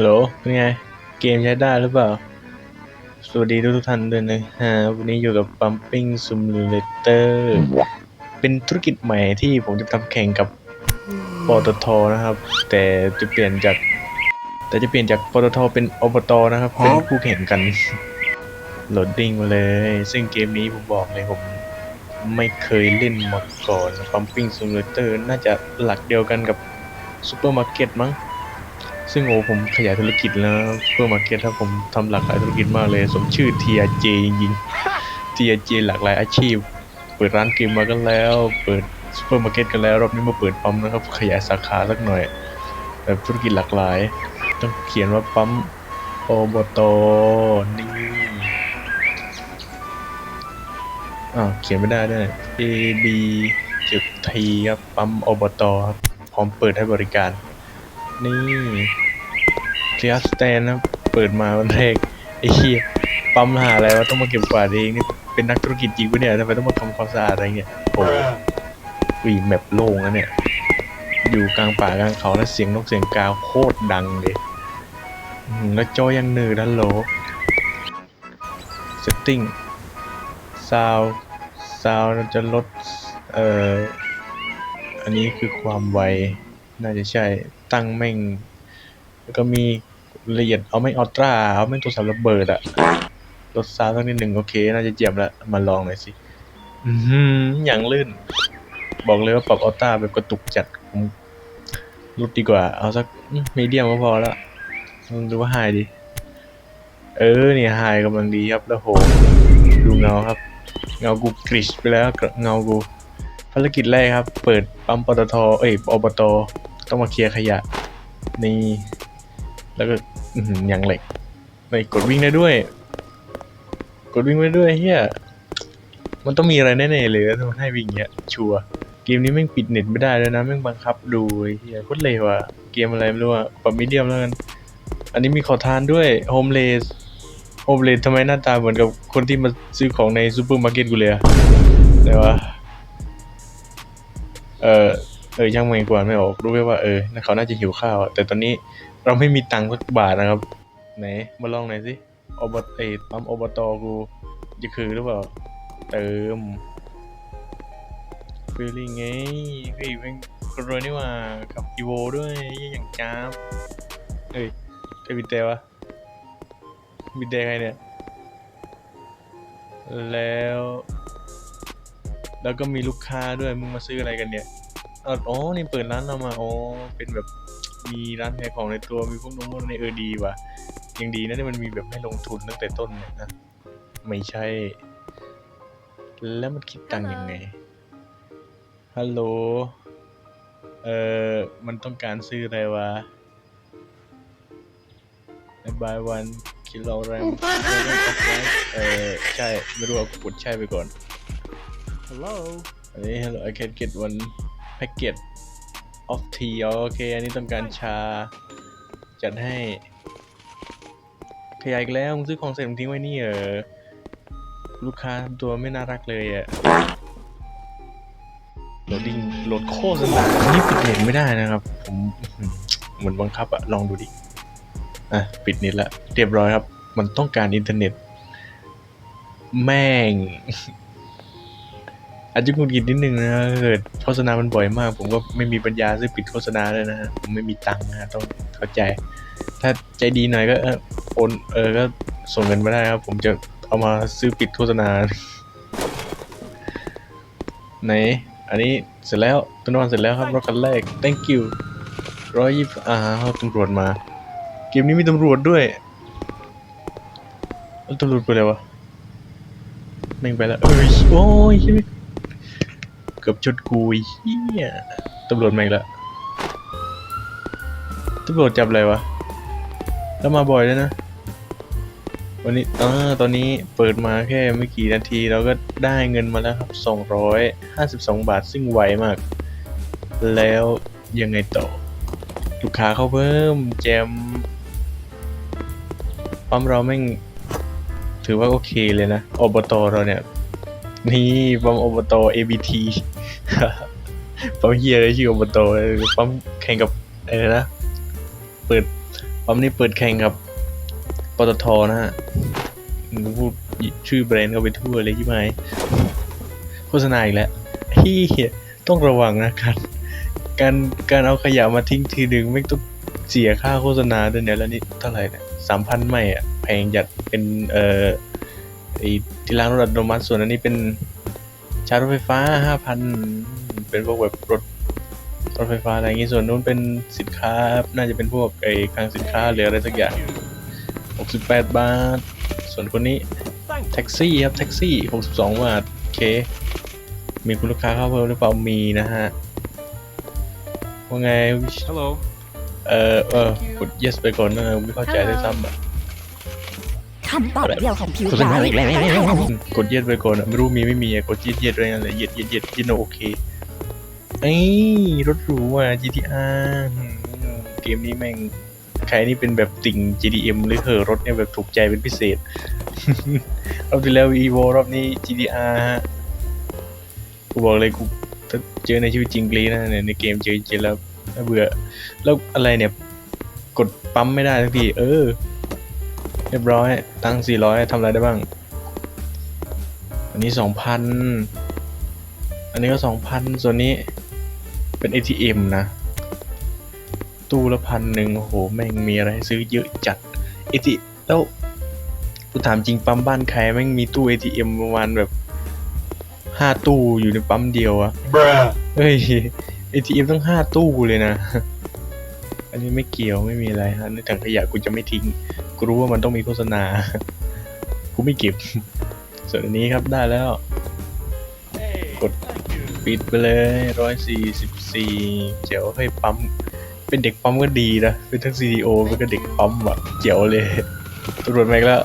ฮัลโหลเป็นไง เกมใช้ได้หรือเปล่า สวัสดีทุกทุกๆท่านด้วยนะฮะ วันนี้อยู่กับ Pumping Simulator เป็นธุรกิจใหม่ที่ผมจะทำแข่งกับปตทนะครับ แต่จะเปลี่ยนจาก แต่จะเปลี่ยนจากปตทเป็นอบตนะครับ เป็นคู่แข่งกัน โหลดดิ้งมาเลย ซึ่งเกมนี้ผมบอกเลยผมไม่เคยเล่นมาก่อน Pumping Simulator น่าจะหลักเดียวกันกับ Supermarket มั้ง ซึ่งโอ้ผมขยายธุรกิจแล้วซูเปอร์มาร์เก็ตถ้าผมทำหลากหลายธุรกิจมากเลย สมชื่อ TRJ จริงๆ TRJ หลากหลายอาชีพ เปิดร้านเกมมากันแล้ว เปิดซูเปอร์มาร์เก็ตกันแล้ว รอบนี้มาเปิดปั๊มนะครับ ขยายสาขาสักหน่อย แบบธุรกิจหลากหลาย ต้องเขียนว่าปั๊มโอบตนี่อ้าเขียนไม่ได้ด้วย AB จุด T ครับปั๊มอบตครับพร้อมเปิดให้บริการ นี่เคลียร์สแตนนะเปิดมาวันแรกไอ้เหี้ยปั๊มหาอะไรวะต้องมาเก็บกวาดเองนี่เป็นนักธุรกิจจริงปะเนี่ยทำไมต้องมาทำความสะอาดอะไรเงี้ยโอ้วีแมปโล่งนะเนี่ย อยู่กลางป่ากลางเขาแล้วเสียงนกเสียงกาโคตรดังเลยแล้วจอยังหนืดฮัลโล setting sound sound จะลด เอ่อ อันนี้คือความไว น่าจะใช่ ตั้งแม่ง แล้วก็มีละเอียดเอาไม่อัลตราเอาไม่ตัวสำระเบิดอะลดซาวสักนิดหนึ่งโอเค น่าจะเจียมล้วมาลองหน่อยสิ อือหืออย่างลื่น บอกเลยว่าปรับอัลตราแบบกระตุกจัดผมลดดีกว่า เอาสักมีเดียมก็พอแล้วลองดูว่าไฮดี เออเนี่ยไฮกำลังดีครับแล้วโห ดูเงาครับ เงากูกริชไปแล้วเงากูภารกิจแรกครับ เปิดปั๊มปตทเอ้ยอบต ต้องมาเคลียร์ขยะ นี่ แล้วก็อย่างเหล็กไม่กดวิ่งได้ด้วย กดวิ่งได้ด้วยเฮียมันต้องมีอะไรแน่ๆเลยถ้ามันให้วิ่งเงี้ย ชัวเกมนี้แม่งปิดเน็ตไม่ได้แล้วยนะแม่งบังคับดูเฮียโคตรเลวอะเกมอะไรไม่รู้อะปรับมีเดียมแล้วกัน อันนี้มีขอทานด้วยโฮมเลสโฮมเลสทำไมหน้าตาเหมือนกับคนที่มาซื้อของในซูเปอร์มาร์เก็ตกูเลยอะไหนวะเออ เออยังไม่กวนไม่ออกรู้แค่ว่าเออเขาน่าจะหิวข้าวแต่ตอนนี้เราไม่มีตังค์สักบาทนะครับไหนมาลองหน่อยสิอบตเอปั๊มอบตกูจะคือหรือเปล่าเติมฟีลลิ่งไงเฮ้ยเป็นคนรวยนี่ว่าขับอีโวด้วยอย่างจ้าบเอ้ยใครบิดแต่วะบิดแต่ใครเนี่ยแล้ว แล้วก็มีลูกค้าด้วยมึงมาซื้ออะไรกันเนี่ย อ๋ออ๋อนี่เปิดร้านเรามาอ๋อเป็นแบบมีร้านขายของในตัวมีพวกนมพวกในเออดีว่ะยังดีนะที่มันมีแบบให้ลงทุนตั้งแต่ต้นเนี่ยนะไม่ใช่ แล้วมันคิดตังค์ยังไงฮัลโหลเอ่อมันต้องการซื้ออะไรวะ buy one kilogram เออใช่ ไม่รู้ว่ากดใช่ไปก่อน Hello. อันนี้ hello I can get one packet of tea อ๋อโอเค อันนี้ต้องการชา จัดให้ ขยายอีกแล้ว มึงซื้อของเสร็จมึงทิ้งไว้นี่เออลูกค้าตัวไม่น่ารักเลยอะโหลดดิ้งโหลดโฆษณาอันนี้ปิดเน็ตไม่ได้นะครับ ผมเหมือนบังคับอะลองดูดิ อะ ปิดเน็ตละ เรียบร้อยครับ มันต้องการอินเทอร์เน็ต แม่ง อาจจะหงุดหงิดนิดนึงนะถ้าเกิดโฆษณามันบ่อยมาก ผมก็ไม่มีปัญญาซื้อปิดโฆษณาเลยนะฮะผมไม่มีตังค์นะฮะต้องเข้าใจ ถ้าใจดีหน่อยก็เออโอนเออก็ส่งเงินมาได้ครับ ผมจะเอามาซื้อปิดโฆษณาไหนอันนี้เสร็จแล้วต้นวันเสร็จแล้วครับรถคันแรก thank you ร้อยยี่อ่าเอาตำรวจมา เกมนี้มีตำรวจด้วยแล้วตำรวจไปเลยวะแม่งไปแล้วเอ้ยโอ้ยเหี้ยเกือบชนกูเฮียตำรวจมาอีกแล้วตำรวจจับอะไรวะ แล้วมาบ่อยแล้วนะ วันนี้อ่าตอนนี้เปิดมาแค่ไม่กี่นาทีเราก็ได้เงินมาแล้วครับ 252 บาทซึ่งไวมาก แล้วยังไงต่อ ลูกค้าเข้าเพิ่มแจมปั๊มเราแม่งถือว่าโอเคเลยนะ อบตเราเนี่ย นี่ปั๊มอบต ABT ปั๊มเฮียอะไรชื่ออบตปั๊มแข่งกับอะไรนะ เปิดปั๊มนี้เปิดแข่งกับปตทนะฮะมึงพูดชื่อแบรนด์เขาไปทั่วเลยที่ไหมโฆษณาอีกแล้วเฮียต้องระวังนะการการการเอาขยะมาทิ้งทีหนึ่งไม่ต้องเสียค่าโฆษณาด้วยเนี่ยแล้วนี่เท่าไหร่เนี่ยสามพันไม่อะแพงจัดเป็นเอ่อไอ้ที่ล้างรถอัตโนมัติส่วนอันนี้เป็น ชาร์จรถไฟฟ้าห้าพันเป็นพวกแบบรถรถไฟฟ้าอะไรอย่างงี้ส่วนนู้นเป็นสินค้า น่าจะเป็นพวกไอ้คลังสินค้าหรืออะไรสักอย่าง 68 บาท ส่วนคนนี้ Thank แท็กซี่ครับแท็กซี่ 62 บาทโอเค มีคุณลูกค้าเข้าเพิ่มหรือเปล่ามีนะฮะว่าไง Hello. เออเออกด yes ไปก่อนนะไม่เข้าใจด้วยซ้ำอะคำตอบเดียวของผิวโฆษณาร้ายอีกแล้วกดไปก่อนอะไม่รู้มีไม่มีอะกด yes yes ไปนั่นแหละ yes yes yes yes no โอเคเอ้ยรถหรูอะ GTR อืมเกมนี้แม่งใครนี่เป็นแบบติ่ง GDM หรือเหอรถเนี่ยแบบถูกใจเป็นพิเศษ รอบที่แล้ว Evo รอบนี้ GTR ฮะกูบอกเลยกูถ้าเจอในชีวิตจริงกรีนะเนี่ยในเกมเจอจริงแล้วเบื่อ แล้วอะไรเนี่ย กดปั๊มไม่ได้สักทีเออ เรียบร้อย ตั้งสี่ร้อยทำอะไรได้บ้าง อันนี้สองพัน อันนี้ก็สองพัน ส่วนนี้เป็น ATM นะ ตู้ละพันหนึ่งโอ้โห แม่งมีอะไรให้ซื้อเยอะจัด ATM แล้วกูถามจริงปั๊มบ้านใครแม่งมีตู้ ATM ประมาณแบบห้าตู้อยู่ในปั๊มเดียวอะเฮ้ย ATM ต้องห้าตู้เลยนะ อันนี้ไม่เกี่ยวไม่มีอะไรฮะในถังขยะกูจะไม่ทิ้ง กูรู้ว่ามันต้องมีโฆษณา กูไม่เก็บ ส่วนอันนี้ครับได้แล้ว Hey. Good. Thank you. ปิดไปเลยร้อยสี่สิบสี่เจ๋วให้ปั๊ม เป็นเด็กปั๊มก็ดีนะ เป็นทั้ง CDO เป็นก็เด็กปั๊มอะเจ๋วเลยตำรวจมาอีกแล้ว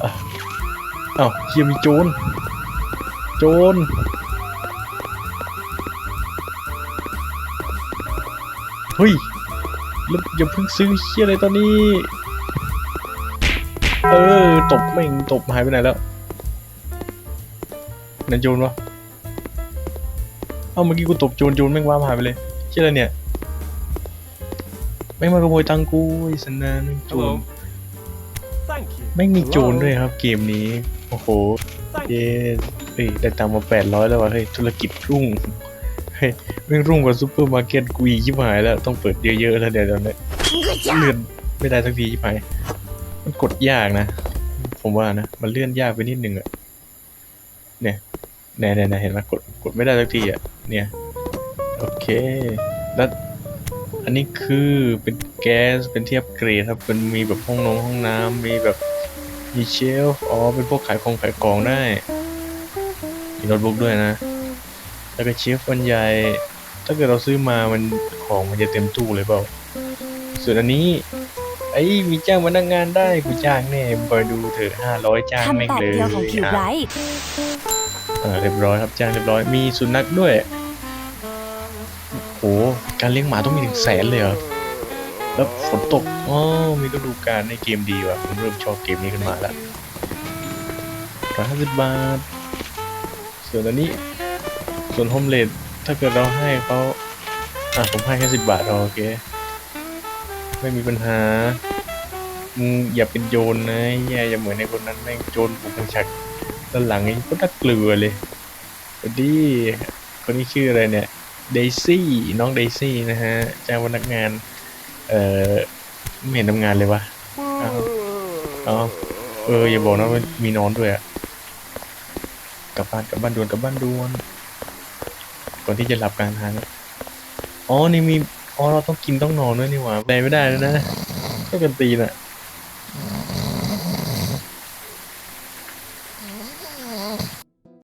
อ้าวเฮียมีโจร โจรเฮ้ยแล้วอย่าเพิ่งซื้อเฮียอะไรตอนนี้ เออ ตบแม่งตบหายไปไหนแล้วนั่นโจรวะเอ้าเมื่อกี้กูตบโจรโจรแม่งว่าหายไปเลยเชื่ออะไรเนี่ยแม่งมาขโมยตังค์กูไอ้สันนานโจร Hello. Thank you. แม่งมีโจร Hello. ด้วยครับเกมนี้ โอ้โห Thank เย้ you. เฮ้ยได้ตังค์มาแปดร้อยแล้ววะเฮ้ยธุรกิจรุ่ง เฮ้ยแม่งรุ่งกว่าซูเปอร์มาร์เก็ตกูอีกชิบหายแล้วต้องเปิดเยอะๆแล้วเดี๋ยวเดี๋ยวนี้เลื่อนไม่ได้สักทีชิบหาย มันกดยากนะ ผมว่านะ มันเลื่อนยากไปนิดนึงอะเนี่ยเนี่ยเนี่ยเห็นไหมกดกดไม่ได้สักทีอะเนี่ยโอเคแล้วอันนี้คือเป็นแก๊สเป็นเทียบเกรดครับเป็นมีแบบห้องนงห้องน้ำมีแบบมีเชลฟ์อ๋อเป็นพวกขายของขายของได้มีโน้ตบุ๊กด้วยนะ แล้วก็เชฟวันใหญ่ ถ้าเกิดเราซื้อมามันของมันจะเต็มตู้เลยเปล่าส่วนอันนี้ ไอ้ยมีจ้างพนักงานได้กูจ้างแน่บอยดูเถอะห้าร้อยจ้างแม่งคำตอบเลยเดียวของผิวอะร้ายอ่าเรียบร้อยครับจ้างเรียบร้อยมีสุนัขด้วยโหการเลี้ยงหมาต้องมีถึงแสนเลยเหรอแล้วฝนตกอ๋อมีฤดูกาลในเกมดีว่ะผมเริ่มชอบเกมนี้ขึ้นมาแล้วร้อยห้าสิบบาท ส่วนอันนี้ ส่วนโฮมเลดถ้าเกิดเราให้เขาอะผมให้แค่สิบบาทเอาโอเค ไม่มีปัญหา มึงอย่าเป็นโจรนะแย่อย่าเหมือนในคนนั้นแม่งโจรบุกมาจากด้านหลังนี่ก็น่าเกลือเลยสวัสดีคนนี้ชื่ออะไรเนี่ยเดซี่น้องเดซี่นะฮะจ้างพนักงาน เอ่อไม่เห็นทำงานเลยวะอ้าวอ๋อเอออย่าบอกนะว่ามีนอนด้วยอะกลับบ้านกลับบ้านด่วนกลับบ้านด่วนก่อนที่จะหลับกลางทางอ๋อนี่มีอ๋อเราต้องกินต้องนอนด้วยนี่หว่าไปไม่ได้แล้วนะก็กันตีนอะ